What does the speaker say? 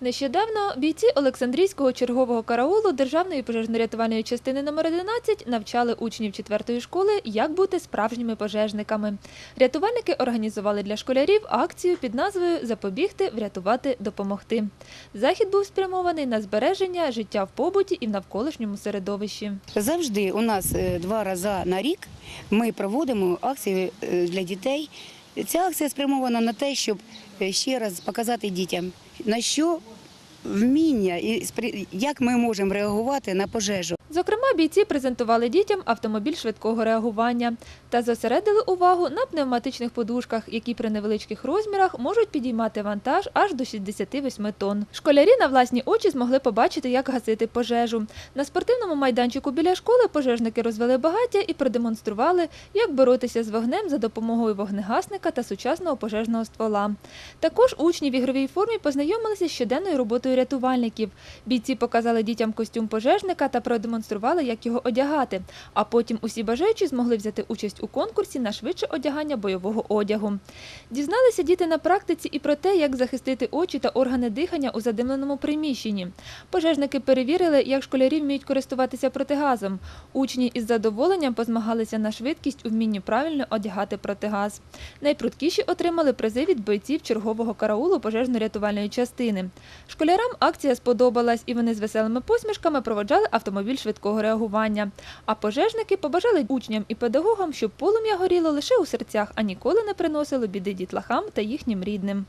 Нещодавно бійці Олександрійського чергового караулу Державної пожежно-рятувальної частини номер 11 навчали учнів 4 школи, як бути справжніми пожежниками. Рятувальники організували для школярів акцію під назвою Запобігти, врятувати, допомогти. Захід був спрямований на збереження життя в побуті і в навколишньому середовищі. Завжди у нас е, два рази на рік ми проводимо акції е, для дітей. Ця акція спрямована на те, щоб е, ще раз показати дітям, на що вміння і як ми можемо реагувати на пожежу. Зокрема, бійці презентували дітям автомобіль швидкого реагування та зосередили увагу на пневматичних подушках, які при невеличких розмірах можуть підіймати вантаж аж до 68 тонн. Школярі на власні очі змогли побачити, як гасити пожежу. На спортивному майданчику біля школи пожежники розвели багаття і продемонстрували, як боротися з вогнем за допомогою вогнегасника та сучасного пожежного ствола. Також учні в ігровій формі познайомилися з щоденною роботою рятувальників. Бійці показали дітям костюм пожежника та продемонстрували, як його одягати. А потім усі бажаючі змогли взяти участь у конкурсі на швидше одягання бойового одягу. Дізналися діти на практиці і про те, як захистити очі та органи дихання у задимленому приміщенні. Пожежники перевірили, як школярі вміють користуватися протигазом. Учні із задоволенням позмагалися на швидкість у вмінні правильно одягати протигаз. Найпрудкіші отримали призи від бойців чергового караулу пожежно-рятувальної частини. Школярам акція сподобалась, і вони з веселими посмішками проводжали автомобіль швидкого реагування. А пожежники побажали учням і педагогам, щоб полум'я горіло лише у серцях, а ніколи не приносило біди дітлахам та їхнім рідним.